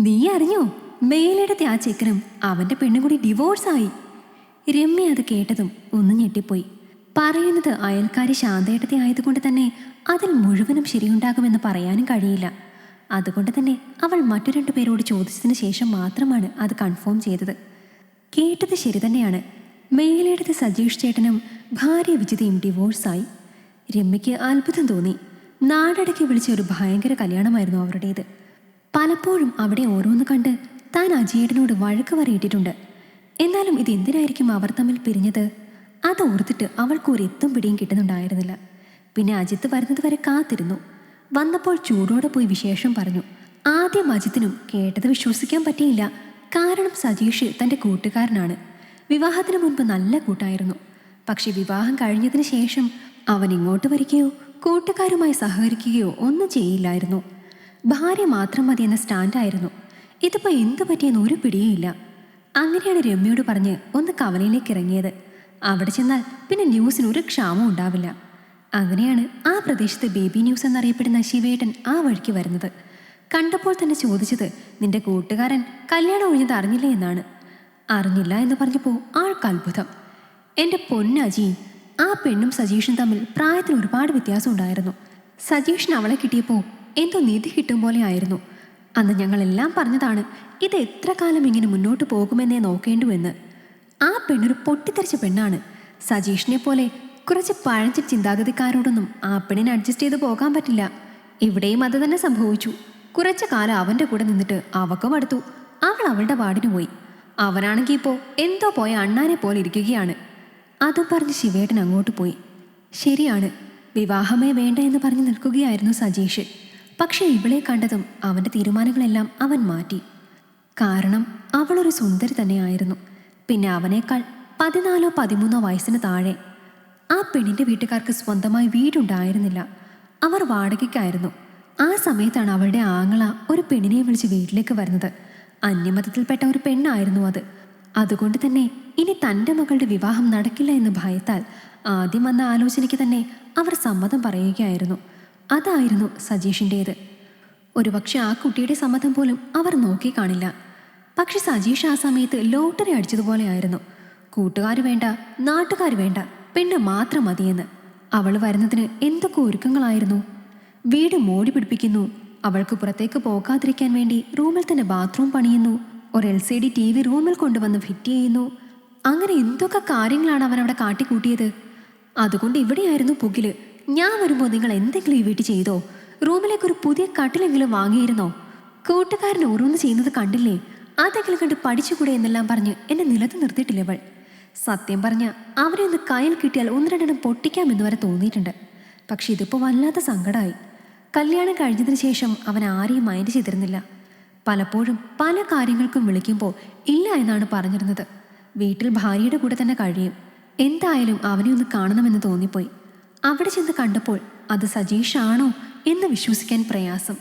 നീ അറിഞ്ഞോ? മേലിടത്തെ ആ ചെക്കനും അവന്റെ പെണ്ണും കൂടി ഡിവോഴ്സായി. രമ്യ അത് കേട്ടതും ഒന്ന് ഞെട്ടിപ്പോയി. പറയുന്നത് അയൽക്കാരി ശാന്തേട്ടത്തെ ആയതുകൊണ്ട് തന്നെ അതിൽ മുഴുവനും ശരിയുണ്ടാകുമെന്ന് പറയാനും കഴിയില്ല. അതുകൊണ്ട് തന്നെ അവൾ മറ്റു രണ്ടു പേരോട് ചോദിച്ചതിന് ശേഷം മാത്രമാണ് അത് കൺഫേം ചെയ്തത്. കേട്ടത് ശരി തന്നെയാണ്. മേലിടത്തെ സജീഷ് ചേട്ടനും ഭാര്യ വിജിതയും ഡിവോഴ്സായി. രമ്യയ്ക്ക് അത്ഭുതം തോന്നി. നാടടക്കി വിളിച്ച ഒരു ഭയങ്കര കല്യാണമായിരുന്നു അവരുടേത്. പലപ്പോഴും അവിടെ ഓരോന്ന് കണ്ട് താൻ അജയേട്ടനോട് വഴക്ക് പറയിട്ടിട്ടുണ്ട്. എന്നാലും ഇത് എന്തിനായിരിക്കും അവർ തമ്മിൽ പിരിഞ്ഞത്? അത് ഓർത്തിട്ട് അവൾക്ക് ഒരു എത്തും പിടിയും കിട്ടുന്നുണ്ടായിരുന്നില്ല. പിന്നെ അജിത്ത് വരുന്നത് വരെ കാത്തിരുന്നു. വന്നപ്പോൾ ചൂടോടെ പോയി വിശേഷം പറഞ്ഞു. ആദ്യം അജിത്തിനും കേട്ടത് വിശ്വസിക്കാൻ പറ്റിയില്ല. കാരണം സജീഷ് തന്റെ കൂട്ടുകാരനാണ്. വിവാഹത്തിന് മുൻപ് നല്ല കൂട്ടായിരുന്നു. പക്ഷെ വിവാഹം കഴിഞ്ഞതിന് ശേഷം അവൻ ഇങ്ങോട്ട് വരികയോ കൂട്ടുകാരുമായി സഹകരിക്കുകയോ ഒന്നും ചെയ്യില്ലായിരുന്നു. ഭാര്യ മാത്രം മതി എന്ന സ്റ്റാൻഡായിരുന്നു. ഇതിപ്പോൾ എന്തു പറ്റിയെന്ന് ഒരു പിടിയേയില്ല അങ്ങനെയാണ് രമ്യയോട് പറഞ്ഞ് ഒന്ന് കവലയിലേക്ക് ഇറങ്ങിയത്. അവിടെ ചെന്നാൽ പിന്നെ ന്യൂസിന് ഒരു ക്ഷാമം ഉണ്ടാവില്ല. അങ്ങനെയാണ് ആ പ്രദേശത്ത് ബേബി ന്യൂസ് എന്നറിയപ്പെടുന്ന ശിവേട്ടൻ ആ വഴിക്ക് വരുന്നത്. കണ്ടപ്പോൾ തന്നെ ചോദിച്ചത് നിന്റെ കൂട്ടുകാരൻ കല്യാണം ഒഴിഞ്ഞത് അറിഞ്ഞില്ലേ എന്നാണ്? അറിഞ്ഞില്ല എന്ന് പറഞ്ഞപ്പോൾ ആൾക്ക് അത്ഭുതം. എന്റെ പൊന്നജി ആ പെണ്ണും സജീഷും തമ്മിൽ പ്രായത്തിൽ ഒരുപാട് വ്യത്യാസം ഉണ്ടായിരുന്നു. സജീഷിന് അവളെ കിട്ടിയപ്പോൾ എന്തോ നിധി കിട്ടും പോലെ ആയിരുന്നു. അന്ന് ഞങ്ങളെല്ലാം പറഞ്ഞതാണ് ഇത് എത്ര കാലം ഇങ്ങനെ മുന്നോട്ട് പോകുമെന്നേ നോക്കേണ്ടുവെന്ന്. ആ പെണ്ണൊരു പൊട്ടിത്തെറിച്ച പെണ്ണാണ്. സജീഷിനെ പോലെ കുറച്ച് പഴഞ്ച ചിന്താഗതിക്കാരോടൊന്നും ആ പെണ്ണിനെ അഡ്ജസ്റ്റ് ചെയ്ത് പോകാൻ പറ്റില്ല. ഇവിടെയും അത് തന്നെ സംഭവിച്ചു. കുറച്ചു കാലം അവന്റെ കൂടെ നിന്നിട്ട് അവക്കും അടുത്തു. അവൾ അവളുടെ വാടിന് പോയി. അവനാണെങ്കിൽ ഇപ്പോൾ എന്തോ പോയ അണ്ണാനെ പോലെ ഇരിക്കുകയാണ്. അതും പറഞ്ഞ് ശിവേട്ടൻ അങ്ങോട്ട് പോയി. ശരിയാണ് വിവാഹമേ വേണ്ട എന്ന് പറഞ്ഞു നിൽക്കുകയായിരുന്നു സജീഷ്. പക്ഷെ ഇവളെ കണ്ടതും അവന്റെ തീരുമാനങ്ങളെല്ലാം അവൻ മാറ്റി. കാരണം അവളൊരു സുന്ദരി തന്നെയായിരുന്നു. പിന്നെ അവനേക്കാൾ പതിനാലോ പതിമൂന്നോ വയസ്സിന് താഴെ ആ പെണ്ണിന്റെ വീട്ടുകാർക്ക് സ്വന്തമായി വീടുണ്ടായിരുന്നില്ല. അവർ വാടകയ്ക്കായിരുന്നു. ആ സമയത്താണ് അവളുടെ ആങ്ങള ഒരു പെണ്ണിനെ വിളിച്ച് വീട്ടിലേക്ക് വരുന്നത്. അന്യമതത്തിൽപ്പെട്ട ഒരു പെണ്ണായിരുന്നു അത്. അതുകൊണ്ട് തന്നെ ഇനി തന്റെ മകളുടെ വിവാഹം നടക്കില്ല എന്ന് ഭയത്താൽ ആദ്യം വന്ന ആലോചനയ്ക്ക് തന്നെ അവർ സമ്മതം പറയുകയായിരുന്നു. അതായിരുന്നു സജീഷിന്റേത് ഒരുപക്ഷെ ആ കുട്ടിയുടെ സമ്മതം പോലും അവർ നോക്കി കാണില്ല. പക്ഷെ സജീഷ് ആ സമയത്ത് ലോട്ടറി അടിച്ചതുപോലെയായിരുന്നു കൂട്ടുകാർ വേണ്ട നാട്ടുകാർ വേണ്ട പെണ്ണ് മാത്രം മതിയെന്ന്. അവൾ വരുന്നതിന് എന്തൊക്കെ ഒരുക്കങ്ങളായിരുന്നു. വീട് മോടി പിടിപ്പിക്കുന്നു. അവൾക്ക് പുറത്തേക്ക് പോകാതിരിക്കാൻ വേണ്ടി റൂമിൽ തന്നെ ബാത്റൂം പണിയുന്നു. ഒരു L C D T V റൂമിൽ കൊണ്ടുവന്ന് ഫിറ്റ് ചെയ്യുന്നു. അങ്ങനെ എന്തൊക്കെ കാര്യങ്ങളാണ് അവൻ അവിടെ കാട്ടിക്കൂട്ടിയത്? അതുകൊണ്ട് ഇവിടെയായിരുന്നു പുകിൽ. ഞാൻ വരുമ്പോൾ നിങ്ങൾ എന്തെങ്കിലും ഈ വീട്ടിൽ ചെയ്തോ? റൂമിലേക്ക് ഒരു പുതിയ കട്ടിലെങ്കിലും വാങ്ങിയിരുന്നോ? കൂട്ടുകാരൻ ഓരോന്ന് ചെയ്യുന്നത് കണ്ടില്ലേ? അതെങ്കിലും കണ്ട് പഠിച്ചുകൂടെ എന്നെല്ലാം പറഞ്ഞ് എന്നെ നിലത്ത് നിർത്തിയിട്ടില്ല അവൾ? സത്യം പറഞ്ഞ അവനെ ഒന്ന് കയ്യിൽ കിട്ടിയാൽ ഒന്ന് രണ്ടെണ്ണം പൊട്ടിക്കാമെന്ന് വരെ തോന്നിയിട്ടുണ്ട്. പക്ഷെ ഇതിപ്പോൾ വല്ലാത്ത സങ്കടമായി കല്യാണം കഴിഞ്ഞതിന് ശേഷം അവൻ ആരെയും മൈൻഡ് ചെയ്തിരുന്നില്ല. പലപ്പോഴും പല കാര്യങ്ങൾക്കും വിളിക്കുമ്പോൾ ഇല്ല എന്നാണ് പറഞ്ഞിരുന്നത്. വീട്ടിൽ ഭാര്യയുടെ കൂടെ തന്നെ കഴിയും. എന്തായാലും അവനെ ഒന്ന് കാണണമെന്ന് തോന്നിപ്പോയി. അവിടെ ചെന്ന് കണ്ടപ്പോൾ അത് സജീഷാണോ എന്ന് വിശ്വസിക്കാൻ പ്രയാസം.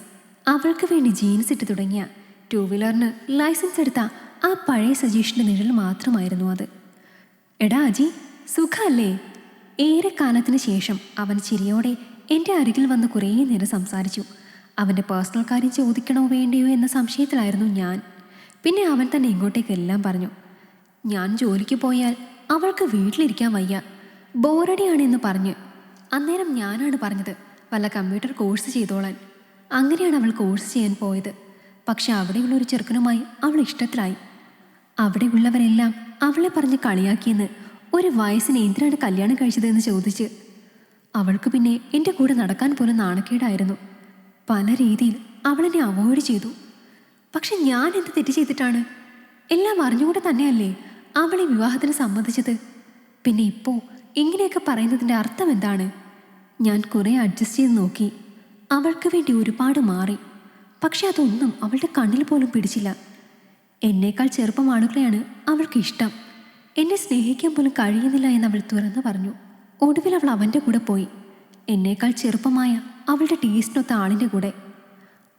അവൾക്ക് വേണ്ടി ജീൻസ് ഇട്ട് തുടങ്ങിയ ടൂ വീലറിന് ലൈസൻസ് എടുത്ത ആ പഴയ സജീഷിന്റെ നിഴൽ മാത്രമായിരുന്നു അത്. എടാ അജി സുഖമല്ലേ ഏറെ കാലത്തിന് ശേഷം അവൻ ചിരിയോടെ എന്റെ അരികിൽ വന്ന് കുറേ നേരം സംസാരിച്ചു. അവന്റെ പേഴ്സണൽ കാര്യം ചോദിക്കണോ വേണ്ടയോ എന്ന സംശയത്തിലായിരുന്നു ഞാൻ. പിന്നെ അവൻ തന്നെ ഇങ്ങോട്ടേക്ക് എല്ലാം പറഞ്ഞു. ഞാൻ ജോലിക്ക് പോയാൽ അവൾക്ക് വീട്ടിലിരിക്കാൻ വയ്യ. ബോറടിയാണെന്ന് പറഞ്ഞ് അന്നേരം ഞാനാണ് പറഞ്ഞത് വല്ല കമ്പ്യൂട്ടർ കോഴ്സ് ചെയ്തോളാൻ. അങ്ങനെയാണ് അവൾ കോഴ്സ് ചെയ്യാൻ പോയത്. പക്ഷെ അവിടെയുള്ള ഒരു ചെറുക്കനുമായി അവൾ ഇഷ്ടത്തിലായി. അവിടെയുള്ളവരെല്ലാം അവളെ പറഞ്ഞ് കളിയാക്കിയെന്ന് ഒരു വയസ്സിന് എന്തിനാണ് കല്യാണം കഴിച്ചതെന്ന് ചോദിച്ച് അവൾക്ക് പിന്നെ എന്റെ കൂടെ നടക്കാൻ പോലും നാണക്കേടായിരുന്നു. പല രീതിയിൽ അവളെന്നെ അവോയ്ഡ് ചെയ്തു. പക്ഷെ ഞാൻ എന്ത് തെറ്റ് ചെയ്തിട്ടാണ്? എല്ലാം അറിഞ്ഞുകൂടെ തന്നെയല്ലേ അവളെ വിവാഹത്തിന് സമ്മതിച്ചത്? പിന്നെ ഇപ്പോൾ ഇങ്ങനെയൊക്കെ പറയുന്നതിന്റെ അർത്ഥം എന്താണ്? ഞാൻ കുറേ അഡ്ജസ്റ്റ് ചെയ്ത് നോക്കി. അവൾക്ക് വേണ്ടി ഒരുപാട് മാറി. പക്ഷെ അതൊന്നും അവളുടെ കണ്ണിൽ പോലും പിടിച്ചില്ല. എന്നേക്കാൾ ചെറുപ്പം ആളുകളെയാണ് അവൾക്ക് ഇഷ്ടം. എന്നെ സ്നേഹിക്കാൻ പോലും കഴിയുന്നില്ല എന്ന് അവൾ തുറന്നു പറഞ്ഞു. ഒടുവിൽ അവൾ അവന്റെ കൂടെ പോയി. എന്നേക്കാൾ ചെറുപ്പമായ അവളുടെ ടേസ്റ്റിനൊത്ത ആളിന്റെ കൂടെ.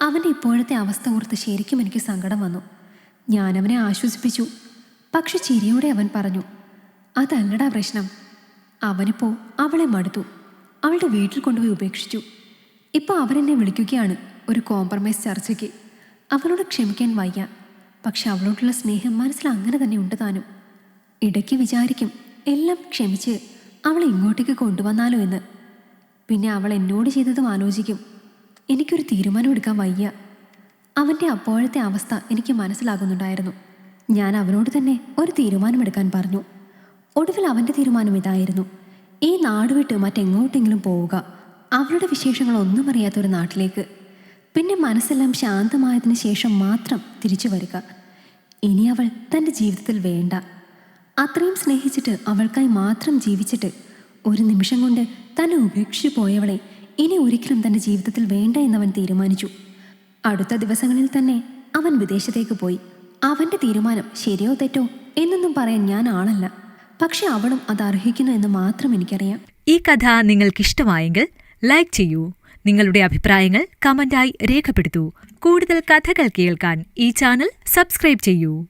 അവന്റെ ഇപ്പോഴത്തെ അവസ്ഥ ഓർത്ത് ശരിക്കും എനിക്ക് സങ്കടം വന്നു. ഞാനവനെ ആശ്വസിപ്പിച്ചു. പക്ഷെ ചിരിയോടെ അവൻ പറഞ്ഞു അതല്ലടാ പ്രശ്നം. അവനിപ്പോൾ അവളെ മടുത്തു. അവളുടെ വീട്ടിൽ കൊണ്ടുപോയി ഉപേക്ഷിച്ചു. ഇപ്പോൾ അവരെന്നെ വിളിക്കുകയാണ് ഒരു കോംപ്രമൈസ് ചർച്ചയ്ക്ക്. അവളോട് ക്ഷമിക്കാൻ വയ്യ. പക്ഷെ അവളോടുള്ള സ്നേഹം മനസ്സിൽ അങ്ങനെ തന്നെ ഉണ്ട് താനും. ഇടയ്ക്ക് വിചാരിക്കും എല്ലാം ക്ഷമിച്ച് അവളെ ഇങ്ങോട്ടേക്ക് കൊണ്ടുവന്നാലോ എന്ന്. പിന്നെ അവൾ എന്നോട് ചെയ്തതും ആലോചിക്കും. എനിക്കൊരു തീരുമാനമെടുക്കാൻ വയ്യ. അവന്റെ അപ്പോഴത്തെ അവസ്ഥ എനിക്ക് മനസ്സിലാകുന്നുണ്ടായിരുന്നു. ഞാൻ അവനോട് തന്നെ ഒരു തീരുമാനമെടുക്കാൻ പറഞ്ഞു. ഒടുവിൽ അവന്റെ തീരുമാനം ഇതായിരുന്നു. ഈ നാട് വിട്ട് മറ്റെങ്ങോട്ടെങ്കിലും പോവുക. അവളുടെ അറിയാത്ത ഒരു നാട്ടിലേക്ക്. പിന്നെ മനസ്സെല്ലാം ശാന്തമായതിനു ശേഷം മാത്രം തിരിച്ചു വരിക. ഇനി അവൾ തന്റെ ജീവിതത്തിൽ വേണ്ട. അത്രയും സ്നേഹിച്ചിട്ട് അവൾക്കായി മാത്രം ജീവിച്ചിട്ട് ഒരു നിമിഷം കൊണ്ട് തന്നെ ഉപേക്ഷിച്ചു പോയവളെ ഇനി ഒരിക്കലും തന്റെ ജീവിതത്തിൽ വേണ്ട എന്നവൻ തീരുമാനിച്ചു. അടുത്ത ദിവസങ്ങളിൽ തന്നെ അവൻ വിദേശത്തേക്ക് പോയി. അവന്റെ തീരുമാനം ശരിയോ തെറ്റോ എന്നൊന്നും പറയാൻ ഞാൻ ആളല്ല. പക്ഷെ അവളും അത് അർഹിക്കുന്നു എന്ന് മാത്രം എനിക്കറിയാം. ഈ കഥ നിങ്ങൾക്കിഷ്ടമായെങ്കിൽ ലൈക്ക് ചെയ്യൂ. നിങ്ങളുടെ അഭിപ്രായങ്ങൾ കമന്റായി രേഖപ്പെടുത്തൂ. കൂടുതൽ കഥകൾ കേൾക്കാൻ ഈ ചാനൽ സബ്സ്ക്രൈബ് ചെയ്യൂ.